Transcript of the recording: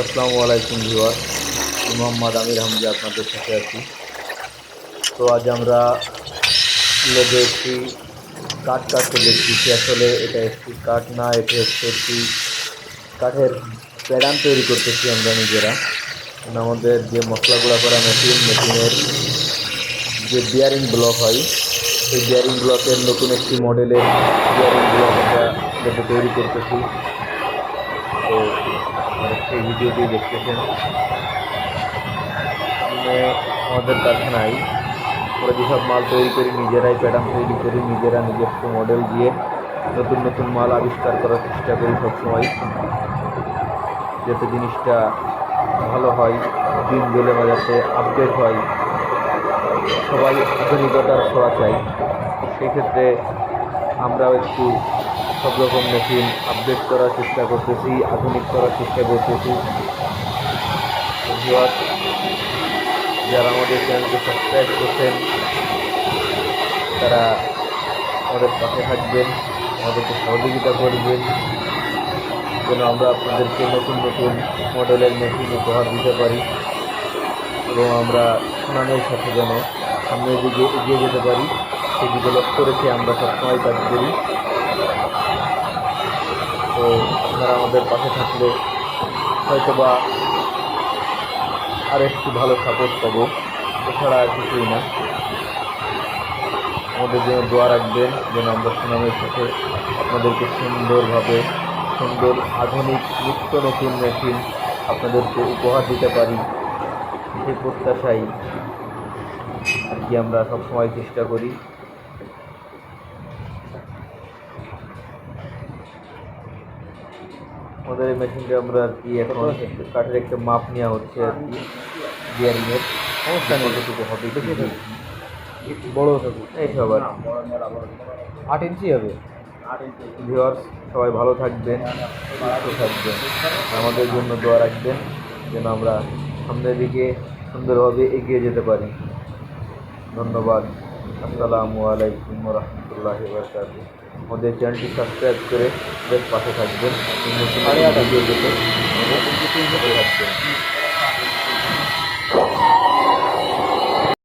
আসসালামু আলাইকুম ভিওয়ার মোহাম্মদ আমির হামজি আপনাদের সাথে আছি। তো আজ আমরা লেবে একটি কাঠ কাটতে দেখতেছি আসলে এটা একটি কাঠ না, এটা হচ্ছে একটি কাঠের প্যাডান তৈরি করতেছি আমরা নিজেরা। আমাদের যে মশলাগুলো করা মেশিন মেশিনের যে বিয়ারিং ব্লক হয়, সেই বিয়ারিং ব্লকের নতুন একটি মডেলের বিয়ারিং ব্লক আমরা তৈরি করতেছি। সেই ভিডিওটি দেখতেছেন। আমাদের কারখানায় আমরা যেসব মাল তৈরি করি নিজেরাই প্যাটার্ন তৈরি করি নিজেরা নিজস্ব মডেল দিয়ে নতুন নতুন মাল আবিষ্কার করার চেষ্টা করি সবসময়। যাতে জিনিসটা ভালো হয়, দিন গেলে বা যাতে আপডেট হয়। সবাই আধুনিকতার ছোঁয়া চাই। সেই ক্ষেত্রে আমরাও একটু সব রকম মেশিন আপডেট করার চেষ্টা করতেছি, আধুনিক করার চেষ্টা করতেছি। যারা আমাদের চ্যানেলকে সাবস্ক্রাইব করছেন, তারা আমাদের পাশে থাকবেন, আমাদেরকে সহযোগিতা করবেন, যেন আমরা আপনাদেরকে নতুন নতুন মডেলের মেশিন উপহার দিতে পারি এবং আমরা সুনামের সাথে যেন সামনের দিকে এগিয়ে যেতে পারি। সেদিকে লক্ষ্য রেখে আমরা সবসময় কাজ করি। তো আপনারা আমাদের পাশে থাকলে হয়তোবা আর একটু ভালো সাপোর্ট পাবো। এছাড়া আর কিছুই না। আমাদের জন্য দোয়া রাখবেন যেন আমরা সুনামের সাথে আপনাদেরকে সুন্দরভাবে, সুন্দর আধুনিক, নিত্য নতুন মেশিন আপনাদেরকে উপহার দিতে পারি। সেই প্রত্যাশাই আর কি আমরা সবসময় চেষ্টা করি। আমাদের এই মেশিনটা আমরা আর কি এখন কাঠের একটা মাপ নেওয়া হচ্ছে আর কি বিয়ারিংয়ের সমস্যা নেই। যেটুকু হবে একটু বড় থাকুক। এই সব আর আট ইঞ্চি হবে। ভিওয়ার্স সবাই ভালো থাকবেন সুস্থ থাকবেন। আমাদের জন্য দোয়া রাখবেন যেন আমরা সামনের দিকে সুন্দরভাবে এগিয়ে যেতে পারি। ধন্যবাদ। আসসালামু আলাইকুম রহমতুল্লাহ বরকাত আমাদের চ্যানেলটি সাবস্ক্রাইব করে বেশ পাশে থাকবেন। নতুন ভিডিও দেখে আমাদের থাকবেন